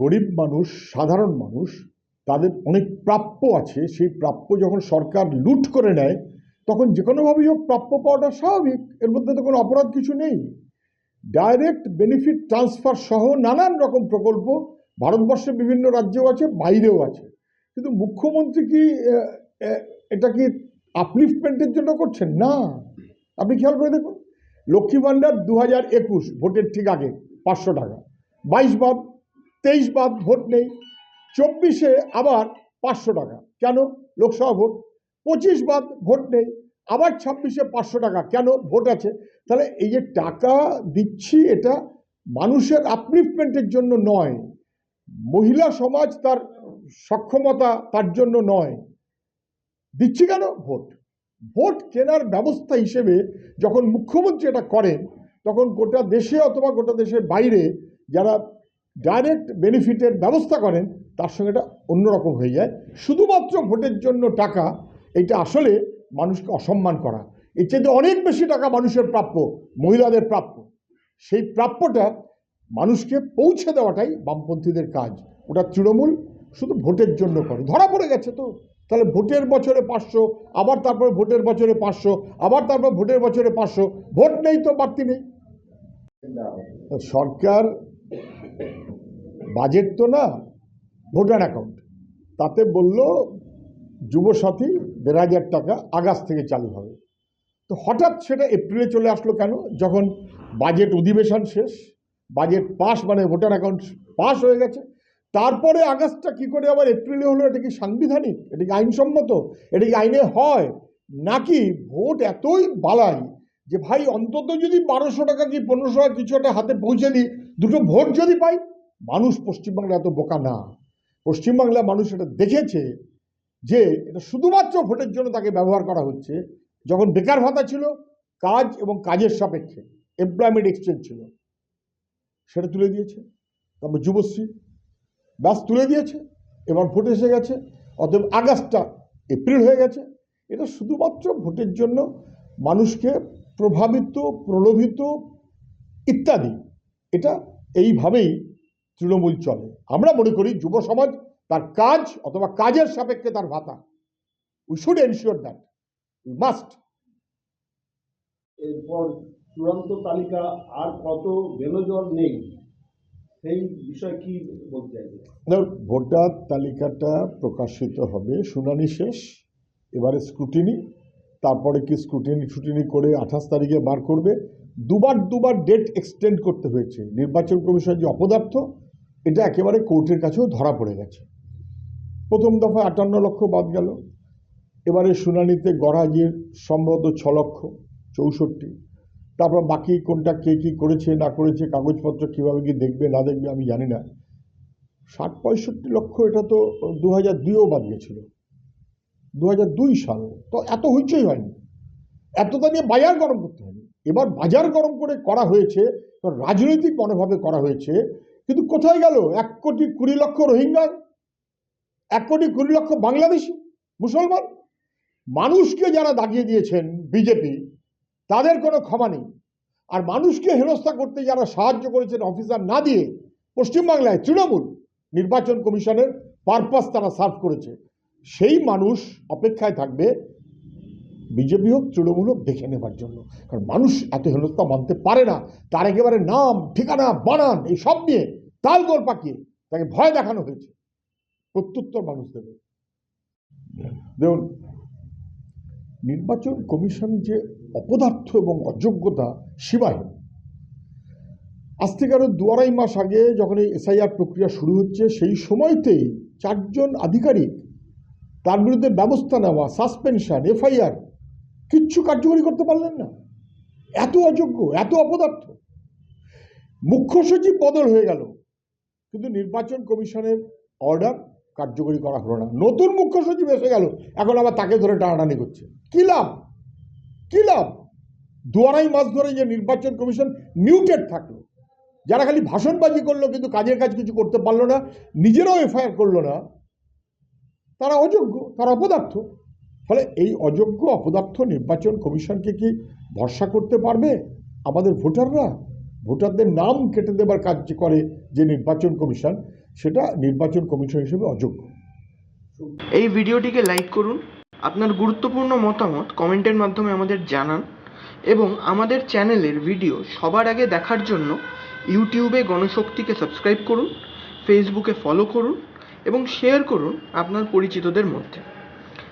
গরিব মানুষ, সাধারণ মানুষ, তাদের অনেক প্রাপ্য আছে। সেই প্রাপ্য যখন সরকার লুট করে নেয়, তখন যে কোনোভাবেই হোক প্রাপ্য পাওয়াটা স্বাভাবিক। এর মধ্যে তো কোনো অপরাধ কিছু নেই। ডাইরেক্ট বেনিফিট ট্রান্সফার সহ নানান রকম প্রকল্প ভারতবর্ষে বিভিন্ন রাজ্যেও আছে, বাইরেও আছে। কিন্তু মুখ্যমন্ত্রী কি এটা কি আপলিফমেন্টের জন্য করছেন? না। আপনি খেয়াল করে দেখুন, লক্ষ্মী ভাণ্ডার দু হাজার একুশ, ভোটের ঠিক আগে পাঁচশো টাকা, বাইশ বাদ তেইশ বাদ ভোট নেই, চব্বিশে আবার পাঁচশো টাকা। কেন? লোকসভা ভোট। পঁচিশ বাদ ভোট নেই, আবার ছাব্বিশে পাঁচশো টাকা। কেন? ভোট আছে। তাহলে এই যে টাকা দিচ্ছি, এটা মানুষের আপলিফমেন্টের জন্য নয়। মহিলা সমাজ তার সক্ষমতা তার জন্য নয়। দিচ্ছি কেন? ভোট। ভোট কেনার ব্যবস্থা হিসেবে যখন মুখ্যমন্ত্রী এটা করেন, তখন গোটা দেশে অথবা গোটা দেশের বাইরে যারা ডাইরেক্ট বেনিফিটের ব্যবস্থা করেন তার সঙ্গে এটা অন্যরকম হয়ে যায়। শুধুমাত্র ভোটের জন্য টাকা এটা আসলে মানুষকে অসম্মান করা। এর চেয়ে অনেক বেশি টাকা মানুষের প্রাপ্য মহিলাদের প্রাপ্য। সেই প্রাপ্যটা মানুষকে পৌঁছে দেওয়াটাই বামপন্থীদের কাজ। ওটা তৃণমূল শুধু ভোটের জন্য করে। ধরা পড়ে গেছে তো। তাহলে ভোটের বছরে পাঁচশো আবার তারপর ভোটের বছরে পাঁচশো আবার তারপর ভোটের বছরে পাঁচশো। ভোট নেই তো বাড়তি নেই। সরকার বাজেট তো না, ভোটার অ্যাকাউন্ট তাতে বলল যুবসাথী দেড় হাজার টাকা আগস্ট থেকে চালু হবে। তো হঠাৎ সেটা এপ্রিলে চলে আসলো কেন? যখন বাজেট অধিবেশন শেষ, বাজেট পাস মানে ভোটার অ্যাকাউন্ট পাস হয়ে গেছে, তারপরে আগস্টটা কি করে আবার এপ্রিলে হলো? এটা কি সাংবিধানিক? এটা কি আইনসম্মত? এটা কি আইনে হয়? নাকি ভোট এতই বালাই যে ভাই, অন্তত যদি বারোশো টাকা কি পনেরোশো টাকা কিছু একটা হাতে পৌঁছে দিই, দুটো ভোট যদি পাই মানুষ পশ্চিমবাংলা এত বোকা না। পশ্চিমবাংলা মানুষ এটা দেখেছে যে এটা শুধুমাত্র ভোটের জন্য তাকে ব্যবহার করা হচ্ছে। যখন বেকার ভাতা ছিল, কাজ এবং কাজের সাপেক্ষে এমপ্লয়মেন্ট এক্সচেঞ্জ ছিল। সেটা তুলে দিয়েছে। তারপর যুবশ্রী, ব্যাস তুলে দিয়েছে। এবার ভোট এসে গেছে। অতএব আগস্টটা এপ্রিল হয়ে গেছে। এটা শুধুমাত্র ভোটের জন্য মানুষকে প্রভাবিত, প্রলোভিত ইত্যাদি। এটা এইভাবেই তৃণমূল চলে। আমরা মনে করি যুব সমাজ তার কাজ অথবা কাজের সাপেক্ষে তার ভাতা। We should ensure that we must এরপর চূড়ান্ত তালিকা আর কত বেনজর নেই সেই বিষয়ে কি বলতে চাইবে ভোটার তালিকাটা প্রকাশিত হবে শুনানি শেষ এবারে স্ক্রুটিনি তারপরে কি স্ক্রুটিনি ছুটিনি করে আঠাশ তারিখে বার করবে? দুবার দুবার ডেট এক্সটেন্ড করতে হয়েছে। নির্বাচন কমিশন যে অপদার্থ এটা একেবারে কোর্টের কাছেও ধরা পড়ে গেছে। প্রথম দফা আটান্ন লক্ষ বাদ গেল। এবারে শুনানিতে গড়াজির সম্ভবত ছ লক্ষ চৌষট্টি। তারপর বাকি কোনটা কে কী করেছে, না করেছে, কাগজপত্র কীভাবে কি দেখবে, না দেখবে আমি জানি না। ষাট পঁয়ষট্টি লক্ষ এটা তো দু হাজার দুইও বাদ গেছিল। দু হাজার দুই সাল। তো এত হইচই হয়নি। এতটা নিয়ে বাজার গরম করতে হয়নি। এবার বাজার গরম করে করা হয়েছে রাজনৈতিক মনোভাবে করা হয়েছে কিন্তু কোথায় গেল? এক কোটি কুড়ি লক্ষ রোহিঙ্গা? এক কোটি কুড়ি লক্ষ বাংলাদেশি? মুসলমান? মানুষকে যারা দাগিয়ে দিয়েছেন বিজেপি, তাদের কোনো ক্ষমা নেই। আর মানুষকে হেনস্থা করতে যারা সাহায্য করেছেন অফিসার না দিয়ে, পশ্চিমবাংলায় তৃণমূল নির্বাচন কমিশনের পারপাস তারা সার্ভ করেছে। সেই মানুষ অপেক্ষায় থাকবে বিজেপি হোক, তৃণমূল হোক, দেখে নেবার জন্য। কারণ মানুষ এত হেনস্থা মানতে পারে না। তার একেবারে নাম, ঠিকানা, বানান এই সব নিয়ে তাল দোল পাকিয়ে তাকে ভয় দেখানো হয়েছে। প্রত্যুত্তর মানুষ দেবে দেখুন, নির্বাচন কমিশন যে অপদার্থ এবং অযোগ্যতা সীমাহীন। আজ থেকে আরও দু আড়াই মাস আগে যখন এই এসআইআর প্রক্রিয়া শুরু হচ্ছে, সেই সময়তেই চারজন আধিকারিক তার বিরুদ্ধে ব্যবস্থা নেওয়া সাসপেনশন এফআইআর কিচ্ছু কার্যকরী করতে পারলেন না। এত অযোগ্য, এত অপদার্থ। মুখ্য সচিব বদল হয়ে গেল, কিন্তু নির্বাচন কমিশনের অর্ডার কার্যকরী করা হলো না। নতুন মুখ্য সচিব এসে গেল, এখন আবার তাকে ধরে টানাটানি করছে। কি লাভ? কি লাভ? দু আড়াই মাস ধরে যে নির্বাচন কমিশন মিউটেড থাকল, যারা খালি ভাষণবাজি করল, কিন্তু কাজের কাজ কিছু করতে পারল না, নিজেরাও এফআইআর করল না, তারা অযোগ্য, তারা অপদার্থ। ফলে এই অযোগ্য অপদার্থ নির্বাচন কমিশনকে কি ভরসা করতে পারবে? আমাদের ভোটাররা? ভোটারদের নাম কেটে দেবার কাজ করে যে নির্বাচন কমিশন, সেটা নির্বাচন কমিশন হিসেবে অযোগ্য। এই ভিডিওটিকে লাইক করুন, আপনার গুরুত্বপূর্ণ মতামত কমেন্টের মাধ্যমে আমাদের জানান এবং আমাদের চ্যানেলের ভিডিও সবার আগে দেখার জন্য ইউটিউবে গণশক্তিকে সাবস্ক্রাইব করুন, ফেসবুকে ফলো করুন এবং শেয়ার করুন আপনার পরিচিতদের মধ্যে।